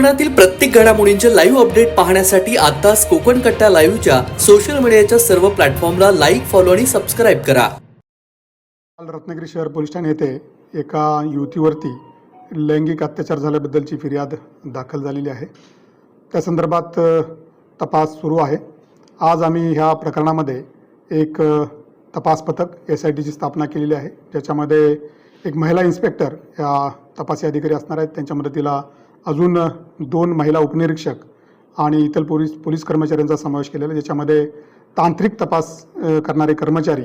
कोकणातील प्रत्येक घडामोडींचे लाईव्ह अपडेट पाहण्यासाठी आताच कोकण कट्टा लाईव्हच्या सोशल मीडियाच्या सर्व प्लॅटफॉर्मला लाईक फॉलो आणि सबस्क्राईब करा. काल रत्नागिरी शहर पोलीस ठाणे येथे एका युवतीवरती लैंगिक अत्याचार झाल्याबद्दलची फिर्याद दाखल झालेली आहे. त्या संदर्भात तपास सुरू आहे. आज आम्ही ह्या प्रकरणामध्ये एक तपास पथक एस आय टीची स्थापना केलेली आहे. ज्याच्यामध्ये एक महिला इन्स्पेक्टर या तपासी अधिकारी असणार आहेत. त्यांच्या मदतीला अजून दोन महिला उपनिरीक्षक आणि इतर पोलीस पोलीस कर्मचाऱ्यांचा समावेश केलेला ज्याच्यामध्ये तांत्रिक तपास करणारे कर्मचारी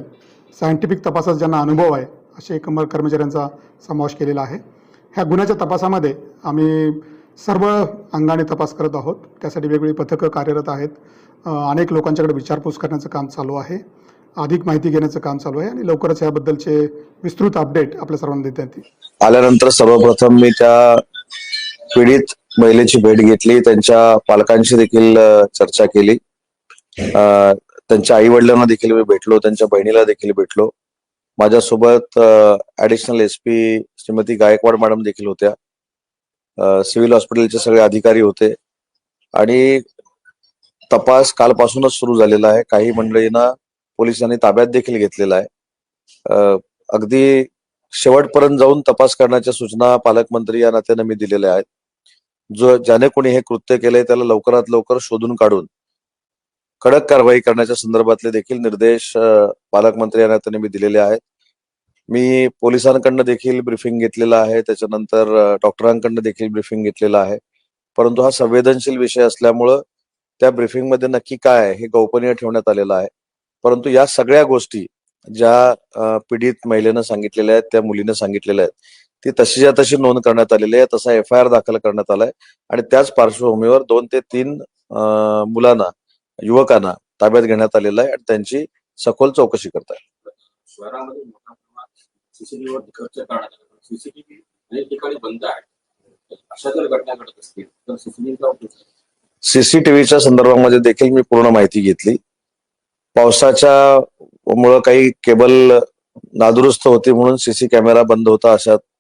सायंटिफिक तपासात ज्यांना अनुभव आहे असे एक कर्मचाऱ्यांचा समावेश केलेला आहे. ह्या गुन्ह्याच्या तपासामध्ये आम्ही सर्व अंगाने तपास करत आहोत. त्यासाठी वेगवेगळी पथकं कार्यरत आहेत. अनेक लोकांच्याकडे विचारपूस करण्याचं काम चालू आहे. अधिक माहिती घेण्याचं काम चालू आहे आणि लवकरच याबद्दलचे विस्तृत अपडेट आपल्या सर्वांना देता येतील. आल्यानंतर सर्वप्रथम मी त्या पीडित महिलेची भेट घेतली त्यांच्या पालकांशी देखील चर्चा केली. त्यांच्या आई वडिलांना देखील मी भेटलो त्यांच्या बहिणीला देखील भेटलो. माझ्यासोबत additional S P Shrimati Gaikwad madam देखील होत्या. सिव्हिल हॉस्पिटलचे सगळे अधिकारी होते. आणि तपास कालपासूनच सुरू झालेला आहे. काही मंडळींना पोलिसांनी ताब्यात देखील घेतलेला आहे. अगदी शेवटपर्यंत जाऊन तपास करण्याच्या सूचना पालकमंत्री या नात्याने मी दिलेल्या आहेत. जो ज्याने कोणी हे कृत्य केलंय त्याला लवकरात लवकर शोधून काढून कडक कारवाई करण्याच्या संदर्भातले देखील निर्देश पालकमंत्री यांना त्यांनी मी दिलेले आहेत. मी पोलिसांकडनं देखील ब्रिफिंग घेतलेलं आहे. त्याच्यानंतर डॉक्टरांकडनं देखील ब्रिफिंग घेतलेलं आहे. परंतु हा संवेदनशील विषय असल्यामुळं त्या ब्रिफिंगमध्ये नक्की काय आहे हे गोपनीय ठेवण्यात आलेलं आहे. परंतु या सगळ्या गोष्टी ज्या पीडित महिलेनं सांगितलेल्या आहेत त्या मुलीनं सांगितलेल्या आहेत ती तशीच्या तशी नोंद करण्यात आलेली आहे. तसा एफ आय आर दाखल करण्यात आलाय. आणि त्याच पार्श्वभूमीवर दोन ते तीन मुलांना युवकांना ताब्यात घेण्यात आलेलं आहे आणि त्यांची सखोल चौकशी करत आहे. अशा? सीसीटीव्हीच्या संदर्भामध्ये देखील मी पूर्ण माहिती घेतली. पावसाच्या मुळे काही केबल नादुरुस्त होती म्हणून सीसी कॅमेरा बंद होता अशातली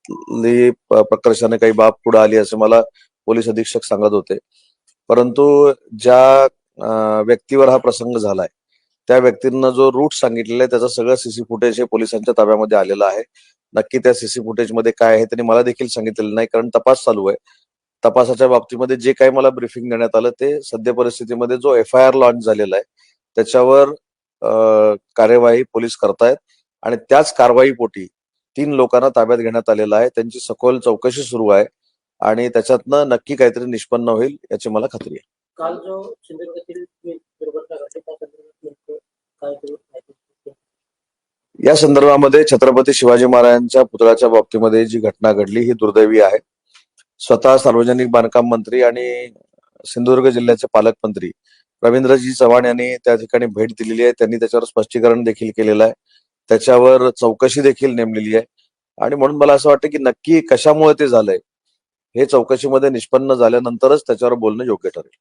प- प्रकर्षाने काही बाब पुढे आली असे मला पोलीस अधीक्षक सांगत होते. परंतु ज्या व्यक्तीवर हा प्रसंग झालाय त्या व्यक्तींना जो रूट सांगितलेला आहे त्याचं सगळं सीसी फुटेज हे पोलिसांच्या ताब्यामध्ये आलेलं आहे. नक्की त्या सीसी फुटेजमध्ये काय आहे त्यांनी मला देखील सांगितलेलं नाही कारण तपास चालू आहे. तपासाच्या बाबतीमध्ये जे काही मला ब्रिफिंग देण्यात आलं ते सद्य परिस्थितीमध्ये जो एफ आय आर लॉन्च झालेला आहे त्याच्यावर अ, कार्यवाही पोलीस करतायत. आणि त्याच कारवाईपोटी तीन लोकांना ताब्यात घेण्यात आलेलं आहे. त्यांची सखोल चौकशी सुरू आहे आणि त्याच्यातनं नक्की काहीतरी निष्पन्न होईल याची मला खात्री आहे. काल जो? या संदर्भामध्ये छत्रपती शिवाजी महाराजांच्या पुतळ्याच्या बाबतीमध्ये जी घटना घडली ही दुर्दैवी आहे. स्वतः सार्वजनिक बांधकाम मंत्री आणि सिंधुदुर्ग जिल्ह्याचे पालकमंत्री रवींद्रजी चव्हाण यांनी त्या ठिकाणी भेट दिलेली आहे. त्यांनी त्याच्यावर स्पष्टीकरण देखील केलेलं आहे. त्याच्यावर चौकशी देखील नेमलेली आहे. आणि म्हणून मला असं वाटतं की नक्की कशामुळे ते झालंय हे चौकशीमध्ये निष्पन्न झाल्यानंतरच त्याच्यावर बोलणं योग्य ठरेल.